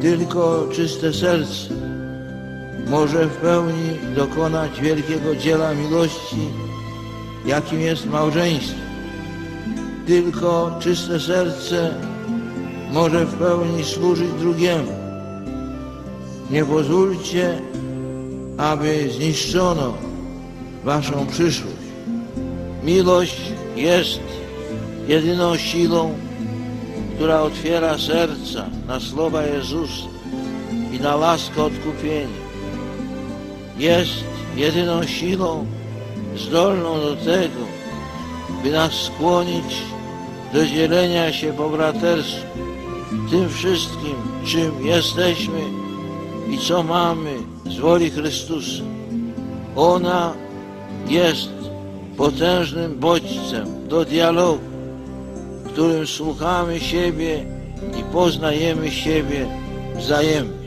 Tylko czyste serce może w pełni dokonać wielkiego dzieła miłości, jakim jest małżeństwo. Tylko czyste serce może w pełni służyć drugiemu. Nie pozwólcie, aby zniszczono waszą przyszłość. Miłość jest jedyną siłą, która otwiera serca na słowa Jezusa i na laskę odkupienia. Jest jedyną siłą zdolną do tego, by nas skłonić do dzielenia się po bratersku tym wszystkim, czym jesteśmy i co mamy z woli Chrystusa. Ona jest potężnym bodźcem do dialogu, którym słuchamy siebie i poznajemy siebie wzajemnie.